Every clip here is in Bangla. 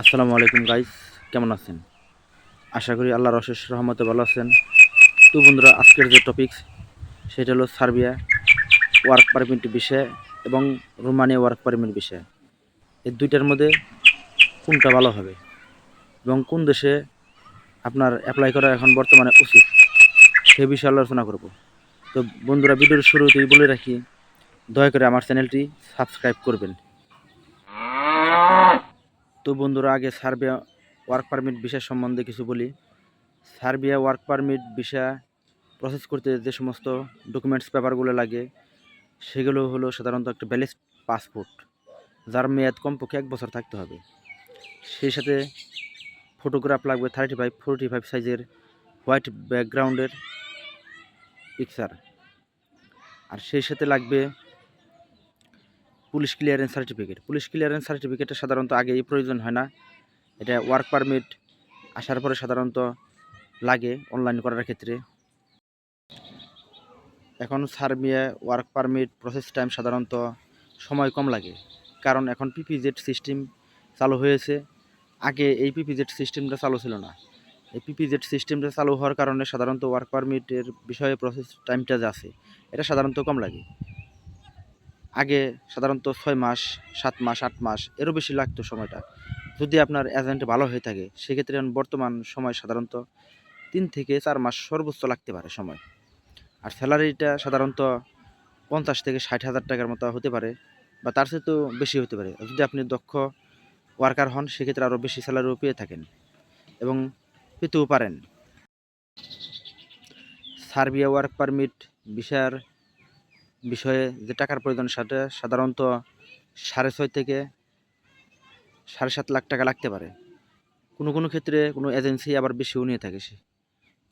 আসসালামু আলাইকুম গাইস কেমন আছেন? আশা করি আল্লাহর অশেষ রহমতে ভালো আছেন। তো বন্ধুরা, আজকের যে টপিকস সেটা হলো সার্বিয়া ওয়ার্ক পারমিট বিষয় এবং রোমানিয়া ওয়ার্ক পারমিট বিষয়। এই দুইটার মধ্যে কোনটা ভালো হবে এবং কোন দেশে আপনার অ্যাপ্লাই করা এখন বর্তমানে উচিত, সে বিষয়ে আলোচনা করব। তো বন্ধুরা, ভিডিওর শুরুতেই বলে রাখি, দয়া করে আমার চ্যানেলটি সাবস্ক্রাইব করবেন। তো বন্ধুরা, আগে সার্বিয়া ওয়ার্ক পারমিট বিষয় সম্বন্ধে কিছু বলি। Serbia work permit visa process করতে যে সমস্ত ডকুমেন্টস পেপারগুলো লাগে, সেগুলো হলো সাধারণত একটা ব্যালিস পাসপোর্ট যার মেয়াদ কমপক্ষে এক বছর থাকতে হবে। সেই সাথে ফটোগ্রাফ লাগবে থার্টি ফাইভ ফোরটি ফাইভ সাইজের হোয়াইট ব্যাকগ্রাউন্ডের পিকচার আর সেই সাথে লাগবে police clearance certificate. Police clearance সার্টিফিকেটটা সাধারণত আগেই প্রয়োজন হয় না। এটা ওয়ার্ক পারমিট আসার পরে সাধারণত লাগে অনলাইন করার ক্ষেত্রে। এখন Serbia work permit process time সাধারণত সময় কম লাগে। কারণ এখন পিপিজেড সিস্টেম চালু হয়েছে। আগে এই পিপিজেড সিস্টেমটা চালু ছিল না। এই পিপিজেড সিস্টেমটা চালু হওয়ার কারণে সাধারণত ওয়ার্ক পারমিটের বিষয়ে প্রসেস টাইমটা যা আছে, এটা সাধারণত কম লাগে। আগে সাধারণত ছয় মাস, সাত মাস, আট মাস, এরও বেশি লাগতো সময়টা। যদি আপনার এজেন্ট ভালো হয়ে থাকে, সেক্ষেত্রে বর্তমান সময় সাধারণত তিন থেকে চার মাস সর্বোচ্চ লাগতে পারে সময়। আর স্যালারিটা সাধারণত পঞ্চাশ থেকে ষাট হাজার টাকার মতো হতে পারে, বা তার চেয়ে তো বেশি হতে পারে। যদি আপনি দক্ষ ওয়ার্কার হন, সেক্ষেত্রে আরও বেশি স্যালারিও পেয়ে থাকেন এবং পেতেও পারেন। সার্বিয়া ওয়ার্ক পারমিট বিষয়ের বিষয়ে যে টাকার প্রয়োজন সেটা সাধারণত সাড়ে ছয় থেকে সাড়ে সাত লাখ টাকা লাগতে পারে। কোনো কোনো ক্ষেত্রে কোনো এজেন্সি আবার বেশিও নিয়ে থাকে সে।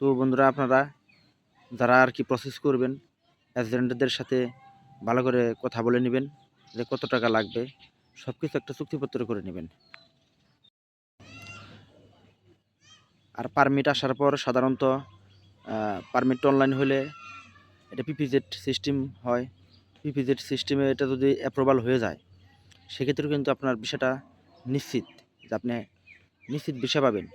তো বন্ধুরা, আপনারা যারা আর কি প্রসেস করবেন এজেন্টদের সাথে ভালো করে কথা বলে নেবেন যে কত টাকা লাগবে সব কিছু একটা চুক্তিপত্র করে নেবেন। আর পারমিট আসার পর সাধারণত পারমিট অনলাইন হলে এটা পিপিজেড সিস্টেম হয়। পিপিজেড সিস্টেমে এটা যদি অ্যাপ্রুভাল হয়ে যায় সেক্ষেত্রে কিন্তু আপনার বিষয়টা নিশ্চিত যে আপনি নিশ্চিত বিষয় পাবেন।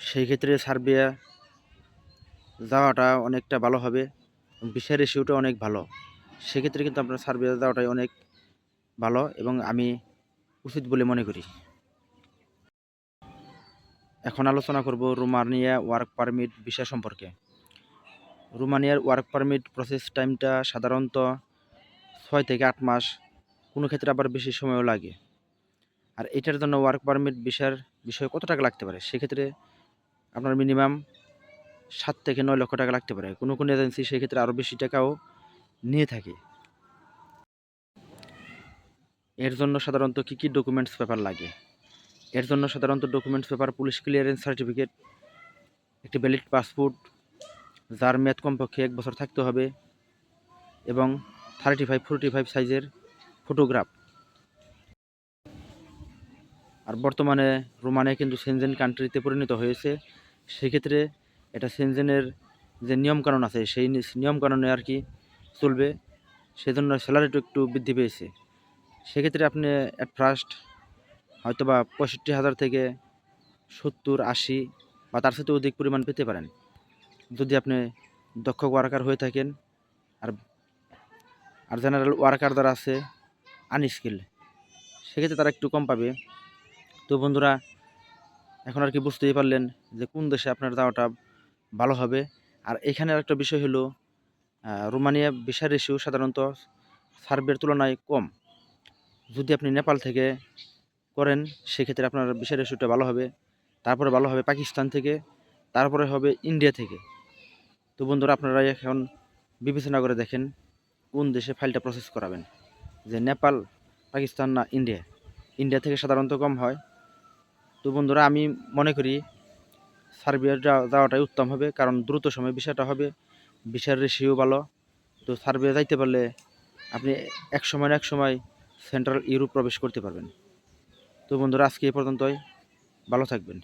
সেই ক্ষেত্রে সার্বিয়া যাওয়াটা অনেকটা ভালো হবে বিষয় রেশিওটা অনেক ভালো। সেক্ষেত্রে কিন্তু আপনার সার্বিয়া যাওয়াটাই অনেক ভালো এবং আমি উচিত বলে মনে করি। এখন আলোচনা করব রোমানিয়া ওয়ার্ক পারমিট বিষয় সম্পর্কে। রোমানিয়ার ওয়ার্ক পারমিট প্রসেস টাইমটা সাধারণত ছয় থেকে আট মাস। কোনো ক্ষেত্রে আবার বেশি সময়ও লাগে। আর এটার জন্য ওয়ার্ক পারমিট বিষয়ের বিষয়ে কত টাকা লাগতে পারে? সেক্ষেত্রে আপনার মিনিমাম সাত থেকে নয় লক্ষ টাকা লাগতে পারে। কোনো কোনো এজেন্সি সেক্ষেত্রে আরও বেশি টাকাও নিয়ে থাকে। এর জন্য সাধারণত কী কী ডকুমেন্টস পেপার লাগে? এর জন্য সাধারণত documents paper police clearance certificate একটি ভ্যালিড পাসপোর্ট যার মেয়াদ কমপক্ষে এক বছর থাকতে হবে এবং থার্টি ফাইভ ফোরটি ফাইভ সাইজের ফটোগ্রাফ আর বর্তমানে রোমানিয়া কিন্তু সেনজেন কান্ট্রিতে পরিণত হয়েছে। সেক্ষেত্রে এটা সেনজেনের যে নিয়মকানুন আছে, সেই নিয়মকানুনে আর কি চলবে। সেজন্য স্যালারিটা একটু বৃদ্ধি পেয়েছে। সেক্ষেত্রে আপনি অ্যাট ফার্স্ট হয়তো বা পঁয়ষট্টি হাজার থেকে সত্তর, আশি বা তার সাথে অধিক পরিমাণ পেতে পারেন। যদি আপনি দক্ষ ওয়ার্কার হয়ে থাকেন, আর আর জেনারেল ওয়ার্কার যারা আছে আনস্কিল সেক্ষেত্রে তারা একটু কম পাবে। তো বন্ধুরা, এখন আর কি বুঝতেই পারলেন যে কোন দেশে আপনার যাওয়াটা ভালো হবে। আর এখানে একটা বিষয় হলো রোমানিয়া ভিসা রেশিও সাধারণত সার্ভের তুলনায় কম। যদি আপনি নেপাল থেকে করেন, সেক্ষেত্রে আপনার ভিসা রেশিওটা ভালো হবে। তারপরে ভালো হবে পাকিস্তান থেকে, তারপরে হবে ইন্ডিয়া থেকে। তো বন্ধুরা আপনারা এখন বিবেচনা করে দেখেন কোন দেশে ফাইলটা প্রসেস করাবেন। যে নেপাল, পাকিস্তান না ইন্ডিয়া ইন্ডিয়া থেকে সাধারণত কম হয়। তো বন্ধুরা আমি মনে করি সার্বিয়া যাওয়াটাই উত্তম হবে, কারণ দ্রুত সময় বিষয়টা হবে বিষয়ের রেশিও ভালো। তো সার্বিয়া যাইতে পারলে আপনি এক সময় না এক সময় সেন্ট্রাল ইউরোপ প্রবেশ করতে পারবেন। তো বন্ধুরা আজকে এই পর্যন্তই। ভালো থাকবেন।